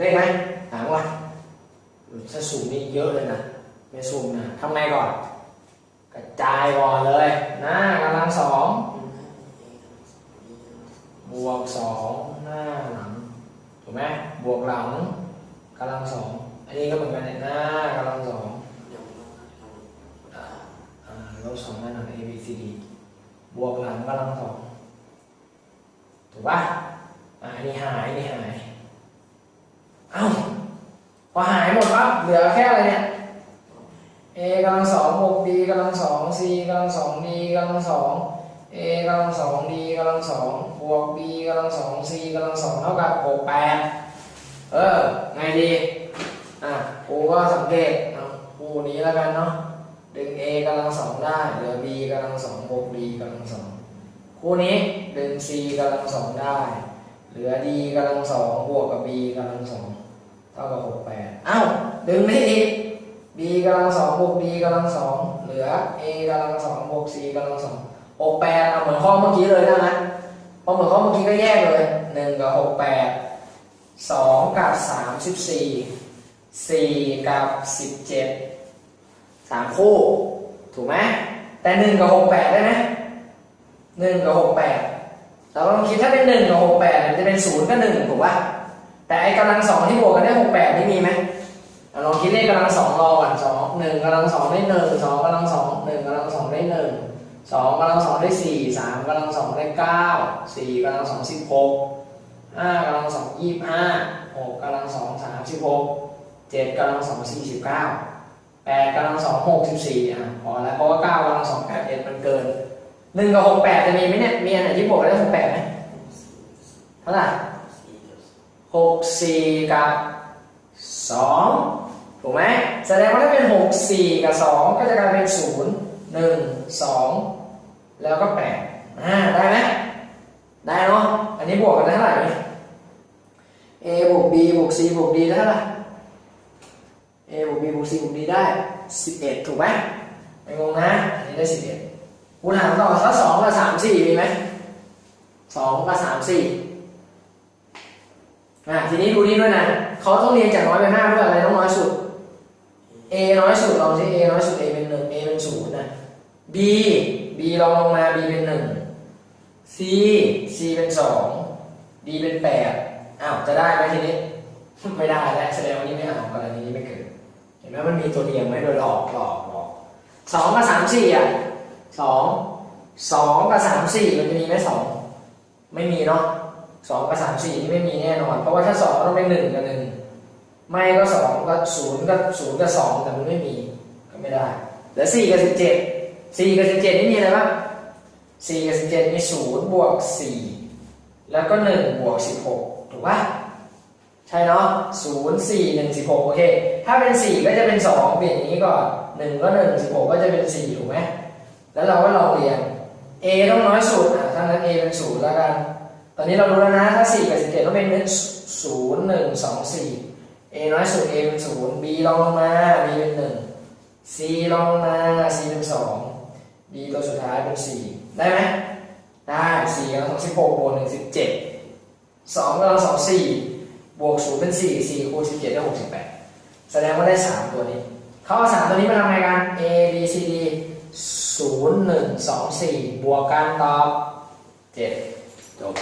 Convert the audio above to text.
เลขไหมถามว่าถ้าสูงนี่เยอะเลยนะ ไม่สูงนะทำไงก่อน กระจายก่อนเลยหน้ากำลังสองบวกสองหน้าหลังถูกไหมบวกหลังกำลังสองอันนี้ก็เหมือนกันเนี่ยหน้ากำลังสองลบสองหน้าหลัง a b c d บวกหลังกำลังสองถูกปะอ่าอันนี้หายอันนี้หาย เอ้าพอหายหมดปั๊บเหลือแค่อะไรเนี่ย a กำลังสองบวก b กำลังสอง c กำลังสอง d กำลังสอง a กำลังสอง d กำลังสองบวก b กำลังสอง c กำลังสองเท่ากับหกแปดเออ ไงดี อะครูก็สังเกตเอากูนี้แล้วกันเนาะ ดึง a กำลังสองได้ เหลือ b กำลังสองบวก b กำลังสองคู่นี้ดึง c กำลังสองได้ เหลือ d กำลังสองบวกกับ b กำลังสองเท่ากับหกแปดเอ้าดึงได้อีก b กำลังสองบวก b กำลังสองเหลือ a กำลังสองบวก c กำลังสองหกแปดเอาเหมือนข้อเมื่อกี้เลยนะนะเพราะเหมือนข้อเมื่อกี้ก็แยกเลยหนึ่งกับหกแปดสองกับสามสิบสี่สี่กับสิบเจ็ดสามคู่ ถูกไหมแต่หนึ่งกับหกแปดได้ไหมหนึ่งกับหกแปด เราลองคิดถ้าเป็นหนึ่งกับหกแปดมันจะเป็นศูนย์กับหนึ่งถูกป่ะแต่ไอ้กำลังสองที่บวกกันได้หกแปดนี่มีไหมลองคิดเลขกำลังสองรอก่อนสองหนึ่งกำลังสองได้หนึ่งสองกำลังสองหนึ่งกำลังสองได้หนึ่งสองกำลังสองได้สี่สามกำลังสองได้เก้าสี่กำลังสองสิบหกห้ากำลังสองยี่ห้าหกกำลังสองสามสิบหกเจ็ดกำลังสองสี่สิบเก้าแปดกำลังสองหกสิบสี่อะพอแล้วเพราะว่าเก้ากำลังสองแปดเอ็ดมันเกิน หนึ่งกับหกแปดจะมีไหมเนี่ย มีอันไหนที่บวกได้หกแปดไหมเท่าไหร่หกสี่กับสองถูกไหมแสดงว่าถ้าเป็น6 4กับ2ก็จะกลายเป็น0 1 2แล้วก็8อ่าได้ไหมได้เนาะอันนี้บวกกันได้เท่าไหร่เนี่ย a บวก b บวก c บวก d ได้เท่าไหร่ a บวก b บวก c บวก d ได้ 11 ถูกไหมไม่งงนะอันนี้ได้ 11 กูถามต่อถ้า2กับ3 4มีไหม2กับ3 4อะทีนี้ดูนี่ด้วยนะเขาต้องเรียนจากน้อยไปมากด้วยอะไรต้องน้อยสุด a น้อยสุดลองสิ a น้อยสุด a เป็นหนึ่ง a เป็นศูนย์นะ b b ลองลงมา b เป็นหนึ่ง c c เป็นสอง d เป็นแปดอ้าวจะได้ไหมทีนี้ ไม่ได้แล้วแสดงว่านี่ไม่เอากรณีนี้ไม่เกิดเห็นไหมมันมีตัวเรียงไว้โดยหลอกหลอกหลอกสองกับสามสี่อะ สองสองกับสามสี่มันจะมีไหมสองไม่มีเนาะสองกับสามสี่นี่ไม่มีแน่นอน เพราะว่าถ้าสองต้องเป็นหนึ่งกับหนึ่งไม่ก็สองก็ศูนย์ก็ศูนย์กับสองแต่มันไม่มีก็ไม่ได้เหลือสี่กับสิบเจ็ดสี่กับสิบเจ็ดนี่มีอะไรบ้างสี่กับสิบเจ็ดมีศูนย์บวกสี่แล้วก็หนึ่งบวกสิบหกถูกปะใช่เนาะศูนย์สี่หนึ่งสิบหกโอเค ถ้าเป็นสี่ก็จะเป็นสองเปลี่ยนอย่างนี้ก่อนหนึ่งก็หนึ่งสิบหกก็จะเป็นสี่ถูกไหม แล้วเราก็ลองเรียง a ต้องน้อยสุดอะถ้างั้น a เป็นศูนย์แล้วกัน ตอนนี้เรารู้แล้วนะถ้าสี่กับสิบเจ็ดต้องเป็นศูนย์หนึ่งสองสี่ a น้อยสุด a เป็นศูนย์ b ลองลงมา b เป็นหนึ่ง c ลองลงมา c เป็นสอง d ตัวสุดท้ายเป็นสี่ได้ไหมได้สี่กำลังสองสิบหกบวกหนึ่งสิบเจ็ดสองกำลังสองสี่บวกศูนย์เป็นสี่สี่คูณสิบเจ็ดได้หกสิบแปดแสดงว่าได้สามตัวนี้ เขาเอาสามตัวนี้มาทำไงกัน a b c d หนึ่งสองสี่บวกกันตอบเจ็ดจบ